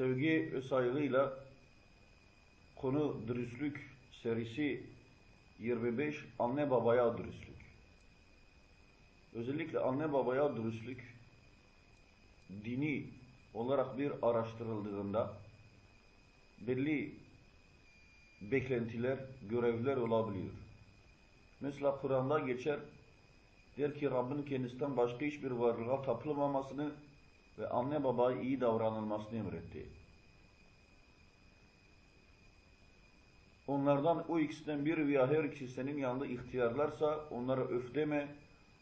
sevgi ve saygıyla konu dürüstlük serisi 25 anne babaya dürüstlük. Özellikle anne babaya dürüstlük dini olarak bir araştırıldığında belli beklentiler, görevler olabiliyor. Mesela Kur'an'da geçer der ki Rabbin kendisinden başka hiçbir varlığa tapılmamasını ve anne babaya iyi davranılmasını emretti. Onlardan o ikisinden biri veya her ikisi senin yanında ihtiyarlarsa onlara öf deme,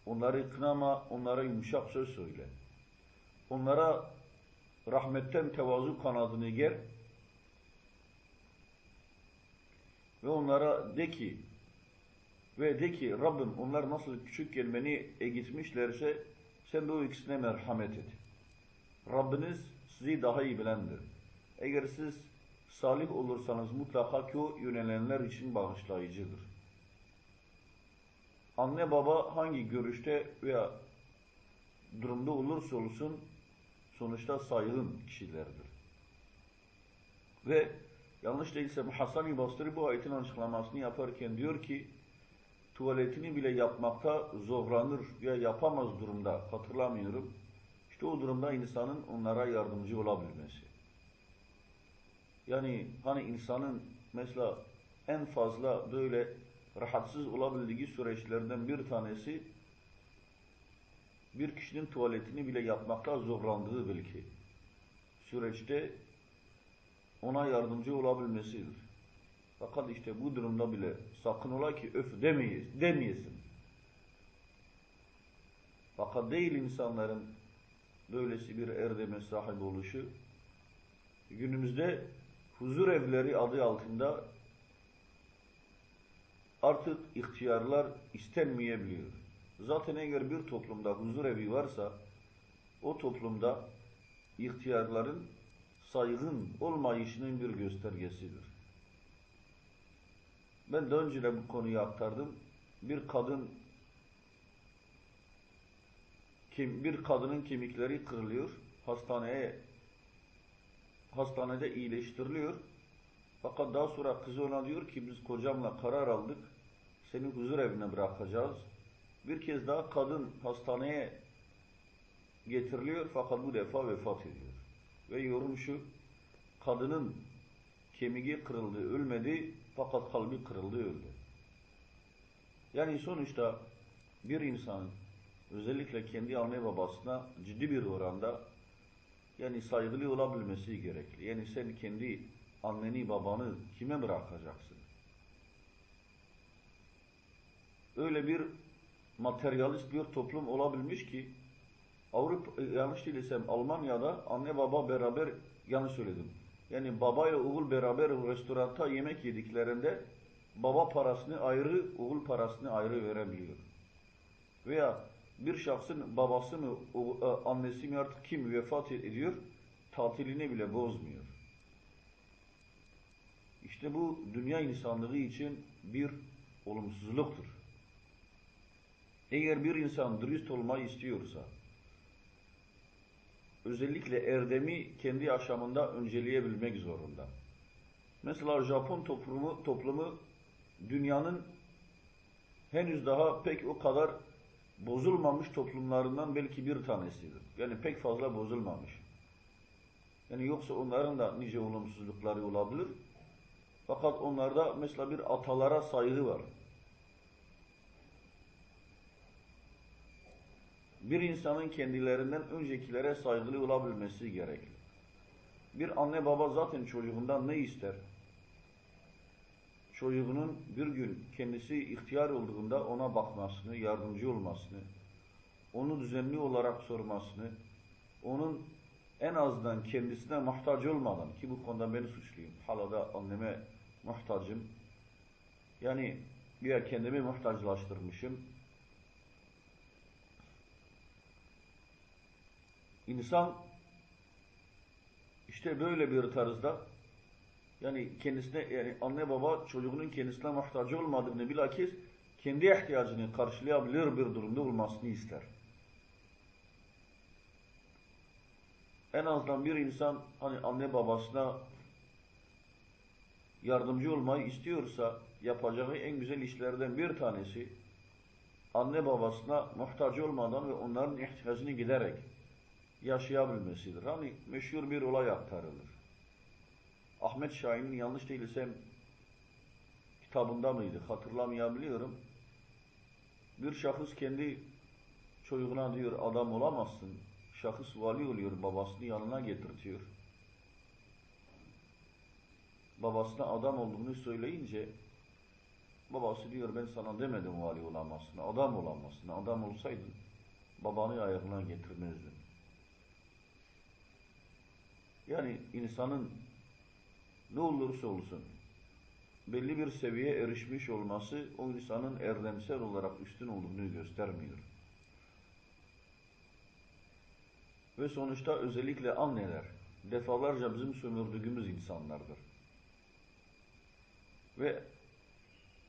onları kınama, onlara yumuşak söz söyle. Onlara rahmetten tevazu kanadını ger ve onlara de ki ve de ki Rabbim onlar nasıl küçükken beni eğitmişlerse sen de o ikisine merhamet et. Rabbiniz sizi daha iyi bilendir. Eğer siz salih olursanız mutlaka ki o yönelenler için bağışlayıcıdır. Anne baba hangi görüşte veya durumda olursa olsun sonuçta saygın kişilerdir. Ve yanlış değilse Hasan-ı Basri bu ayetin açıklamasını yaparken diyor ki tuvaletini bile yapmakta zorlanır veya yapamaz durumda hatırlamıyorum. İşte o durumda insanın onlara yardımcı olabilmesi. Yani hani insanın mesela en fazla böyle rahatsız olabildiği süreçlerden bir tanesi bir kişinin tuvaletini bile yapmakta zorlandığı belki süreçte ona yardımcı olabilmesidir. Fakat işte bu durumda bile sakın ola ki öf demeyiz, demeyesin. Fakat değil insanların böylesi bir erdeme sahip oluşu günümüzde huzur evleri adı altında artık ihtiyarlar istenmeyebiliyor. Zaten eğer bir toplumda huzur evi varsa o toplumda ihtiyarların saygın olmayışının bir göstergesidir. Ben daha önce de bu konuyu aktardım. Bir kadın kim bir kadının kemikleri kırılıyor, hastaneye hastanede iyileştiriliyor. Fakat daha sonra kızı ona diyor ki biz kocamla karar aldık. Seni huzur evine bırakacağız. Bir kez daha kadın hastaneye getiriliyor fakat bu defa vefat ediyor. Ve yorum şu, kadının kemiği kırıldı, ölmedi fakat kalbi kırıldı, öldü. Yani sonuçta bir insanın özellikle kendi anne babasına ciddi bir oranda yani saygılı olabilmesi gerekli. Yani sen kendi anneni babanı kime bırakacaksın? Öyle bir materyalist bir toplum olabilmiş ki Avrupa yanlış değilsem Almanya'da anne baba beraber yanlış söyledim. Yani baba ile oğul beraber restoranta yemek yediklerinde baba parasını ayrı, oğul parasını ayrı verebiliyor. Veya bir şahsın babası mı, e, annesi mi artık kim vefat ediyor, tatilini bile bozmuyor. İşte bu dünya insanlığı için bir olumsuzluktur. Eğer bir insan dürüst olmayı istiyorsa, özellikle erdemi kendi yaşamında önceleyebilmek zorunda. Mesela Japon toplumu, toplumu dünyanın henüz daha pek o kadar bozulmamış toplumlarından belki bir tanesidir. Yani pek fazla bozulmamış. Yani yoksa onların da nice olumsuzlukları olabilir. Fakat onlarda mesela bir atalara saygı var. Bir insanın kendilerinden öncekilere saygılı olabilmesi gerekli. Bir anne baba zaten çocuğundan ne ister? Çocuğunun bir gün kendisi ihtiyar olduğunda ona bakmasını, yardımcı olmasını, onu düzenli olarak sormasını, onun en azından kendisine muhtaç olmadan ki bu konuda beni suçluyum. Halada anneme muhtacım. Yani bir kendimi muhtaçlaştırmışım. İnsan işte böyle bir tarzda yani kendisine yani anne baba çocuğunun kendisine muhtaç olmadığını bilakis kendi ihtiyacını karşılayabilir bir durumda olmasını ister. en azından bir insan hani anne babasına yardımcı olmayı istiyorsa yapacağı en güzel işlerden bir tanesi anne babasına muhtaç olmadan ve onların ihtiyacını giderek yaşayabilmesidir. Hani meşhur bir olay aktarılır. Ahmet Şahin'in yanlış değilsem kitabında mıydı hatırlamayabiliyorum. Bir şahıs kendi çocuğuna diyor adam olamazsın. Şahıs vali oluyor babasını yanına getirtiyor. Babasına adam olduğunu söyleyince babası diyor ben sana demedim vali olamazsın. Adam olamazsın. Adam olsaydın babanı ayağına getirmezdin. Yani insanın ne olursa olsun belli bir seviyeye erişmiş olması o insanın erdemsel olarak üstün olduğunu göstermiyor. Ve sonuçta özellikle anneler defalarca bizim sömürdüğümüz insanlardır. Ve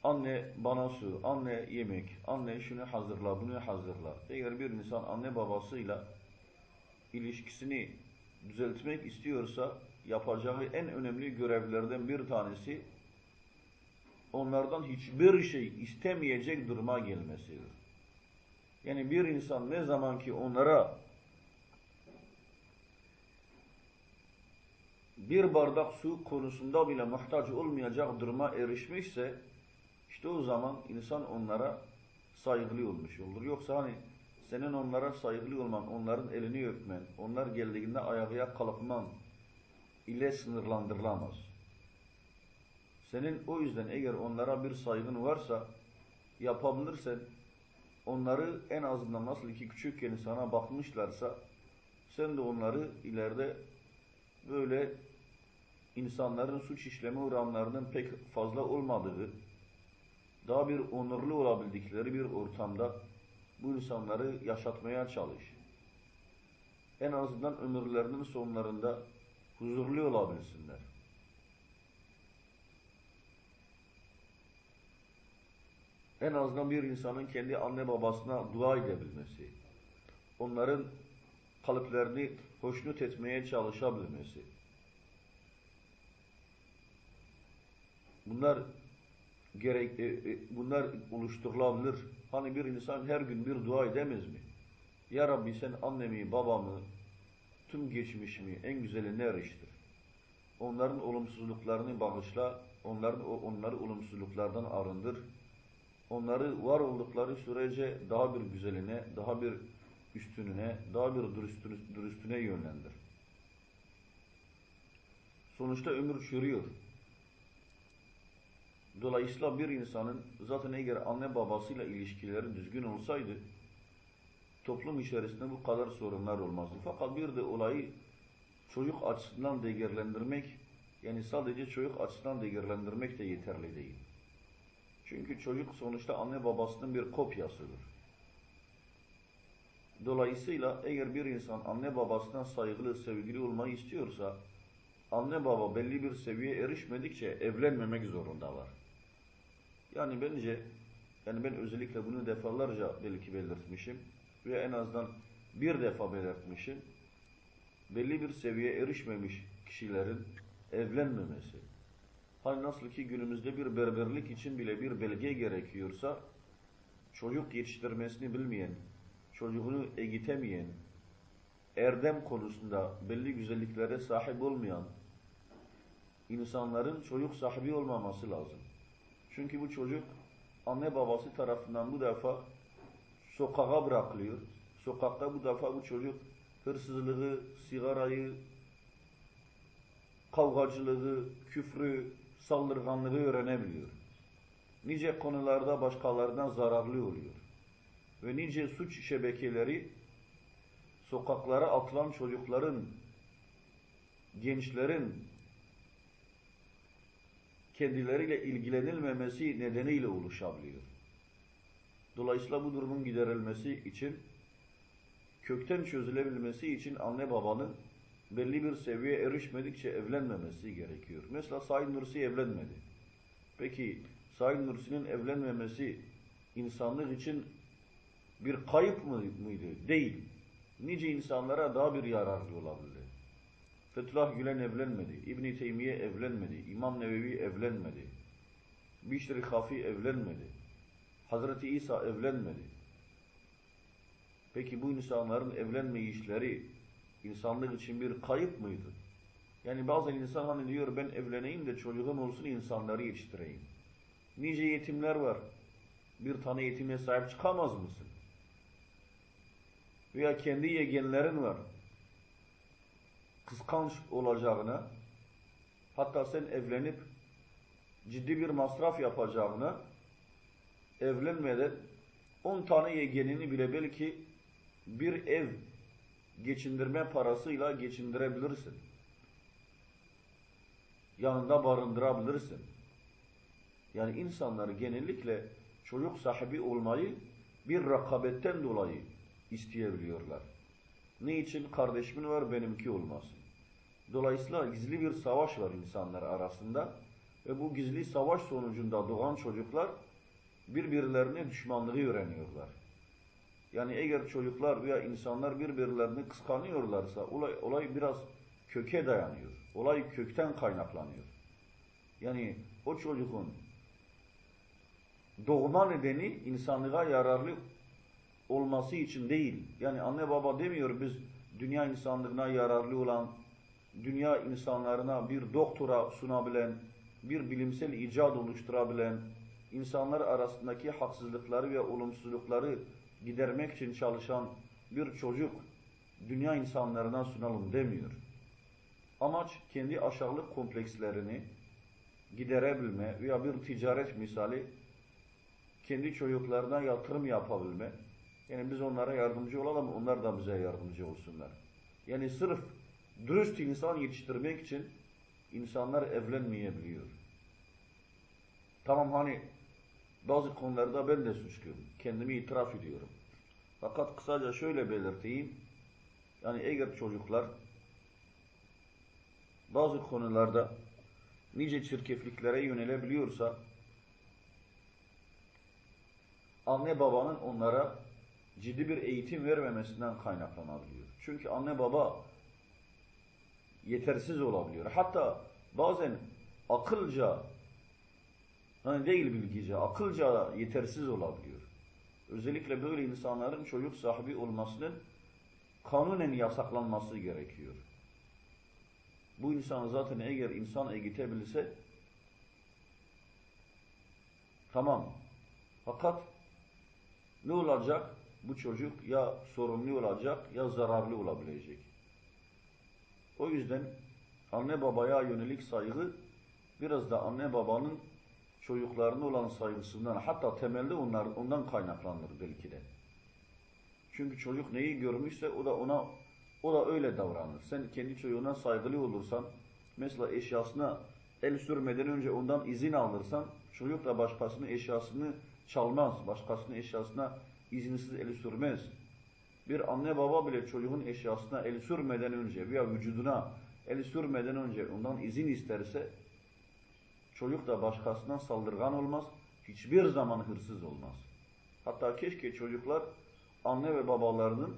anne bana su, anne yemek, anne şunu hazırla, bunu hazırla. Eğer bir insan anne babasıyla ilişkisini düzeltmek istiyorsa yapacağı en önemli görevlerden bir tanesi onlardan hiçbir şey istemeyecek duruma gelmesidir. Yani bir insan ne zaman ki onlara bir bardak su konusunda bile muhtaç olmayacak duruma erişmişse işte o zaman insan onlara saygılı olmuş olur. Yoksa hani senin onlara saygılı olman, onların elini öpmen, onlar geldiğinde ayağa kalkman ile sınırlandırılamaz. Senin o yüzden eğer onlara bir saygın varsa yapabilirsen onları en azından nasıl ki küçükken sana bakmışlarsa sen de onları ileride böyle insanların suç işleme oranlarının pek fazla olmadığı daha bir onurlu olabildikleri bir ortamda bu insanları yaşatmaya çalış. En azından ömürlerinin sonlarında huzurlu olabilsinler. En azından bir insanın kendi anne babasına dua edebilmesi, onların kalıplarını hoşnut etmeye çalışabilmesi. Bunlar gerek e, e, bunlar oluşturulabilir. Hani bir insan her gün bir dua edemez mi? Ya Rabbi sen annemi, babamı, tüm geçmişimi en güzeline eriştir. Onların olumsuzluklarını bağışla, onların onları olumsuzluklardan arındır. Onları var oldukları sürece daha bir güzeline, daha bir üstününe, daha bir dürüstüne, dürüstüne yönlendir. Sonuçta ömür çürüyor. Dolayısıyla bir insanın zaten eğer anne babasıyla ilişkileri düzgün olsaydı toplum içerisinde bu kadar sorunlar olmazdı. Fakat bir de olayı çocuk açısından değerlendirmek yani sadece çocuk açısından değerlendirmek de yeterli değil. Çünkü çocuk sonuçta anne babasının bir kopyasıdır. Dolayısıyla eğer bir insan anne babasından saygılı, sevgili olmayı istiyorsa anne baba belli bir seviyeye erişmedikçe evlenmemek zorundalar. Yani bence yani ben özellikle bunu defalarca belki belirtmişim ve en azından bir defa belirtmişim. Belli bir seviyeye erişmemiş kişilerin evlenmemesi. Hani nasıl ki günümüzde bir berberlik için bile bir belge gerekiyorsa çocuk yetiştirmesini bilmeyen, çocuğunu eğitemeyen, erdem konusunda belli güzelliklere sahip olmayan insanların çocuk sahibi olmaması lazım. Çünkü bu çocuk anne babası tarafından bu defa sokağa bırakılıyor. Sokakta bu defa bu çocuk hırsızlığı, sigarayı, kavgacılığı, küfrü, saldırganlığı öğrenebiliyor. Nice konularda başkalarına zararlı oluyor. Ve nice suç şebekeleri sokaklara atılan çocukların, gençlerin kendileriyle ilgilenilmemesi nedeniyle oluşabiliyor. Dolayısıyla bu durumun giderilmesi için, kökten çözülebilmesi için anne babanın belli bir seviyeye erişmedikçe evlenmemesi gerekiyor. Mesela Said Nursi evlenmedi. Peki Said Nursi'nin evlenmemesi insanlık için bir kayıp mıydı? Değil. Nice insanlara daha bir yararlı olabilir. Fethullah Gülen evlenmedi. İbn Teymiye evlenmedi. İmam Nevevi evlenmedi. Bişri Hafi evlenmedi. Hazreti İsa evlenmedi. Peki bu insanların evlenme işleri insanlık için bir kayıp mıydı? Yani bazen insan hani diyor ben evleneyim de çocuğum olsun insanları yetiştireyim. Nice yetimler var. Bir tane yetime sahip çıkamaz mısın? Veya kendi yegenlerin var. Kıskanç olacağına hatta sen evlenip ciddi bir masraf yapacağına evlenmeden 10 tane yegenini bile belki bir ev geçindirme parasıyla geçindirebilirsin. Yanında barındırabilirsin. Yani insanları genellikle çocuk sahibi olmayı bir rakabetten dolayı isteyebiliyorlar. Ne için? Kardeşimin var benimki olmasın. Dolayısıyla gizli bir savaş var insanlar arasında ve bu gizli savaş sonucunda doğan çocuklar birbirlerine düşmanlığı öğreniyorlar. Yani eğer çocuklar veya insanlar birbirlerini kıskanıyorlarsa olay, olay biraz köke dayanıyor. Olay kökten kaynaklanıyor. Yani o çocuğun doğma nedeni insanlığa yararlı olması için değil. Yani anne baba demiyor biz dünya insanlığına yararlı olan, dünya insanlarına bir doktora sunabilen, bir bilimsel icat oluşturabilen, insanlar arasındaki haksızlıkları ve olumsuzlukları gidermek için çalışan bir çocuk dünya insanlarına sunalım demiyor. Amaç kendi aşağılık komplekslerini giderebilme veya bir ticaret misali kendi çocuklarına yatırım yapabilme. Yani biz onlara yardımcı olalım, onlar da bize yardımcı olsunlar. Yani sırf dürüst insan yetiştirmek için insanlar evlenmeyebiliyor. Tamam hani bazı konularda ben de suçluyum. Kendimi itiraf ediyorum. Fakat kısaca şöyle belirteyim. Yani eğer çocuklar bazı konularda nice çirkefliklere yönelebiliyorsa anne babanın onlara ciddi bir eğitim vermemesinden kaynaklanabiliyor. Çünkü anne baba yetersiz olabiliyor. Hatta bazen akılca hani değil bilgice, akılca yetersiz olabiliyor. Özellikle böyle insanların çocuk sahibi olmasının kanunen yasaklanması gerekiyor. Bu insan zaten eğer insan eğitebilse tamam. Fakat ne olacak? Bu çocuk ya sorumlu olacak ya zararlı olabilecek. O yüzden anne babaya yönelik saygı biraz da anne babanın çocuklarına olan saygısından hatta temelde onlar, ondan kaynaklanır belki de. Çünkü çocuk neyi görmüşse o da ona o da öyle davranır. Sen kendi çocuğuna saygılı olursan mesela eşyasına el sürmeden önce ondan izin alırsan çocuk da başkasının eşyasını çalmaz. Başkasının eşyasına izinsiz el sürmez. Bir anne baba bile çocuğun eşyasına el sürmeden önce veya vücuduna el sürmeden önce ondan izin isterse çocuk da başkasına saldırgan olmaz. Hiçbir zaman hırsız olmaz. Hatta keşke çocuklar anne ve babalarının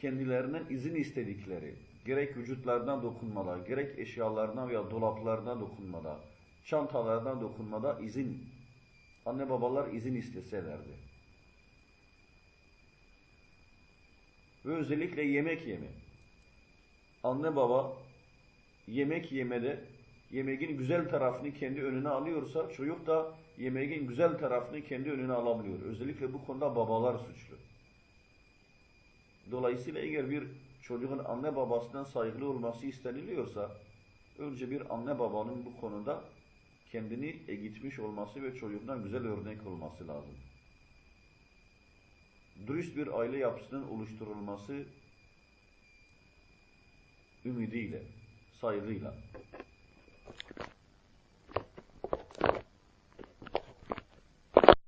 kendilerinden izin istedikleri, gerek vücutlarına dokunmada, gerek eşyalarına veya dolaplarına dokunmada, çantalarına dokunmada izin, anne babalar izin isteselerdi. Ve özellikle yemek yeme. Anne baba yemek yemede yemeğin güzel tarafını kendi önüne alıyorsa çocuk da yemeğin güzel tarafını kendi önüne alabiliyor. Özellikle bu konuda babalar suçlu. Dolayısıyla eğer bir çocuğun anne babasından saygılı olması isteniliyorsa önce bir anne babanın bu konuda kendini eğitmiş olması ve çocuğundan güzel örnek olması lazım. Dürüst bir aile yapısının oluşturulması ümidiyle, saygıyla.